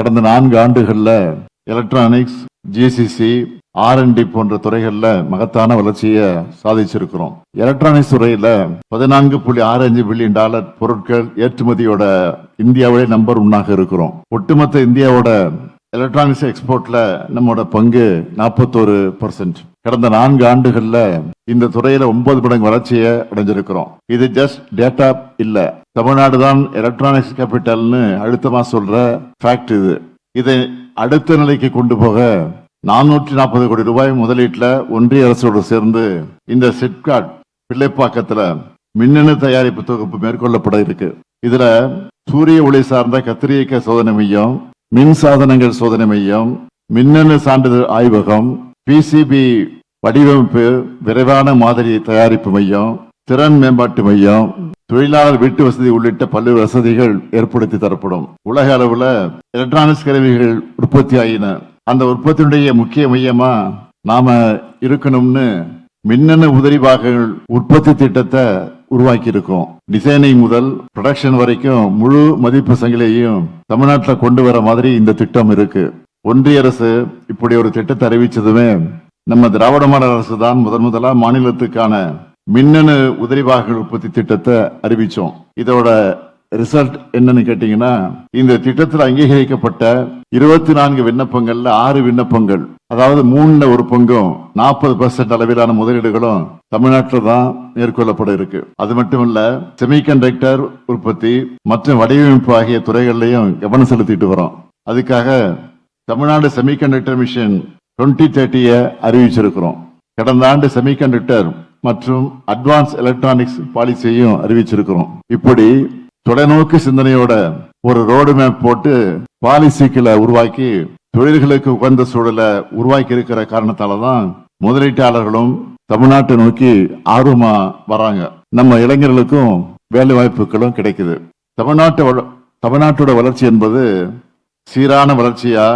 கடந்த நான்கு ஆண்டுகள்ல எலக்ட்ரானிக்ஸ் ஜிசிசி ஆர்என்டி போன்ற துறைகள்ல மகத்தான வளர்ச்சியை சாதிச்சிருக்கிறோம். எலக்ட்ரானிக்ஸ் துறையில பதினான்கு புள்ளி ஆறு அஞ்சு பில்லியன் டாலர் பொருட்கள் ஏற்றுமதியோட இந்தியாவிலே நம்பர் ஒன்னாக இருக்கிறோம். ஒட்டுமொத்த இந்தியாவோட எலக்ட்ரானிக்ஸ் எக்ஸ்போர்ட்ல நம்மளோட பங்கு நாற்பத்தோரு பர்சன்ட் கடந்த நான்கு ஆண்டுகள்ல இந்த துறையில ஒன்பது மடங்கு வளர்ச்சியை அடைஞ்சிருக்கிறோம். இது ஜஸ்ட் டேட்டா இல்ல. தமிழ்நாடு தான் எலக்ட்ரானிக்ஸ் கேபிட்டல்னு அழுத்தமா சொல்ற ஃபேக்ட் இது. இதை அடுத்த நிலைக்கு கொண்டு போக நானூற்றி நாற்பது கோடி ரூபாய் முதலீட்டில் ஒன்றிய அரசோடு சேர்ந்து இந்த சிப்காட் பிள்ளைப்பாக்கத்தில் மின்னணு தயாரிப்பு தொகுப்பு மேற்கொள்ளப்பட இருக்கு. இதுல சூரிய ஒளி சார்ந்த கத்திரியக்க சோதனை மையம் மின் சாதனங்கள் சோதனை மையம் மின்னணு சான்றிதழ் ஆய்வகம் பிசிபி வடிவமைப்பு விரைவான மாதிரி தயாரிப்பு மையம் திறன் மேம்பாட்டு மையம் தொழிலாளர் வீட்டு வசதி உள்ளிட்ட பல்வேறு வசதிகள் ஏற்படுத்தி தரப்படும். உலக அளவில் எலக்ட்ரானிக்ஸ் கருவிகள் உற்பத்தி ஆகின அந்த உற்பத்தியுடைய முக்கிய மையமா நாம இருக்கணும்னு மின்னணு உதிரி பாகங்கள் உற்பத்தி திட்டத்தை உருவாக்கி இருக்கோம் டிசைனிங் முதல் ப்ரொடக்ஷன் வரைக்கும் முழு மதிப்பு சங்கிலையும் தமிழ்நாட்டில் கொண்டு வர மாதிரி இந்த திட்டம் இருக்கு. ஒன்றிய அரசு இப்படி ஒரு திட்டத்தை அறிவிச்சதுமே நம்ம திராவிட மாடல் அரசு தான் முதன் முதலா மாநிலத்துக்கான மின்னணு உதிரி உற்பத்தி திட்டத்தை அறிவிச்சோம். இதோட ரிசல்ட் என்னன்னு கேட்டீங்கன்னா இந்த திட்டத்தில் அங்கீகரிக்கப்பட்ட இருபத்தி நான்கு விண்ணப்பங்கள்ல ஆறு விண்ணப்பங்கள் அதாவது மூணுல ஒரு பங்கும் நாற்பது பர்சன்ட் அளவிலான முதலீடுகளும் தமிழ்நாட்டில் தான் மேற்கொள்ளப்பட இருக்கு. அது மட்டும் இல்ல செமிகண்டக்டர் உற்பத்தி மற்றும் வடிவமைப்பு ஆகிய துறைகள்லையும் கவனம் செலுத்திட்டு வரோம். அதுக்காக தமிழ்நாடு செமிகண்டக்டர் மிஷன் டுவெண்ட்டி தேர்ட்டியை அறிவிச்சிருக்கிறோம். கடந்த ஆண்டு செமிகண்டக்டர் மற்றும் அட்வான்ஸ் எலக்ட்ரானிக்ஸ் பாலிசியையும் அறிவிச்சிருக்கிறோம். இப்படி தொலைநோக்கு சிந்தனையோட ஒரு ரோடு மேப் போட்டு பாலிசிக்களை உருவாக்கி தொழில்களுக்கு உகந்த சூழலை உருவாக்கி இருக்கிற காரணத்தால தான் முதலீட்டாளர்களும் தமிழ்நாட்டை நோக்கி ஆர்வமா வராங்க. நம்ம இளைஞர்களுக்கும் வேலை வாய்ப்புகளும் கிடைக்குது. தமிழ்நாட்டு வள- தமிழ்நாட்டோட வளர்ச்சி என்பது சீரான வளர்ச்சியா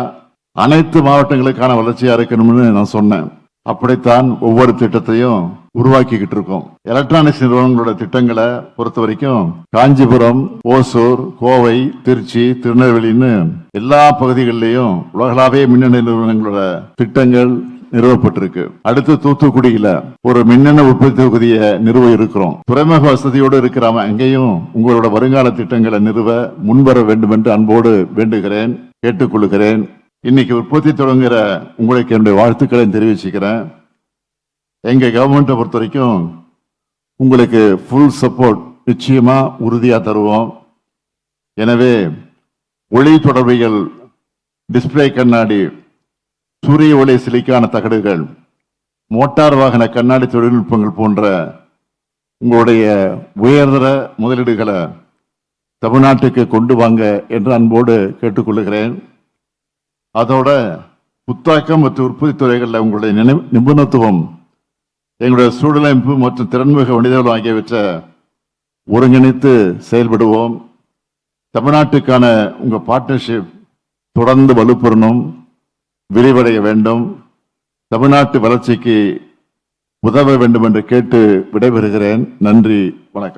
அனைத்து மாவட்டங்களுக்கான வளர்ச்சியா இருக்கணும்னு நான் சொன்னேன். அப்படித்தான் ஒவ்வொரு திட்டத்தையும் உருவாக்கிக்கிட்டு இருக்கோம். எலக்ட்ரானிக்ஸ் நிறுவனங்களோட திட்டங்களை பொறுத்த வரைக்கும் காஞ்சிபுரம் ஓசூர் கோவை திருச்சி திருநெல்வேலின்னு எல்லா பகுதிகளிலையும் உலகளாவிய மின்னணு நிறுவனங்களோட திட்டங்கள் நிறுவப்பட்டிருக்கு. அடுத்து தூத்துக்குடியில ஒரு மின்னணு உற்பத்தி தொகுதியை நிறுவ இருக்கிறோம். துறைமுக வசதியோடு இருக்கிறாம அங்கேயும் உங்களோட வருங்கால திட்டங்களை நிறுவ முன்வர வேண்டும் என்று அன்போடு வேண்டுகிறேன் கேட்டுக்கொள்கிறேன். இன்னைக்கு உற்பத்தி தொடங்குகிற உங்களுக்கு என்னுடைய வாழ்த்துக்களை தெரிவிச்சுக்கிறேன். எங்க கவர்மெண்ட்டை பொறுத்த வரைக்கும் உங்களுக்கு ஃபுல் சப்போர்ட் நிச்சயமா உறுதியா தருவோம். எனவே ஒளி தொடர்பிகள் டிஸ்ப்ளே கண்ணாடி சூரிய ஒளி சிலைக்கான தகடுகள் மோட்டார் வாகன கண்ணாடி தொழில்நுட்பங்கள் போன்ற உங்களுடைய உயர்தர முதலீடுகளை தமிழ்நாட்டுக்கு கொண்டு வாங்க என்று அன்போடு கேட்டுக்கொள்கிறேன். அதோட புத்தாக்கம் மற்றும் உற்பத்தி துறைகளில் உங்களுடைய நினை- நிபுணத்துவம் எங்களுடைய சூழலமைப்பு மற்றும் திறன்மிக மனிதர்கள் ஆகியவற்றை ஒருங்கிணைத்து செயல்படுவோம். தமிழ்நாட்டுக்கான உங்கள் பார்ட்னர்ஷிப் தொடர்ந்து வலுப்பெறணும். விரிவடைய வேண்டும். தமிழ்நாட்டு வளர்ச்சிக்கு உதவ வேண்டும் என்று கேட்டு விடைபெறுகிறேன். நன்றி வணக்கம்.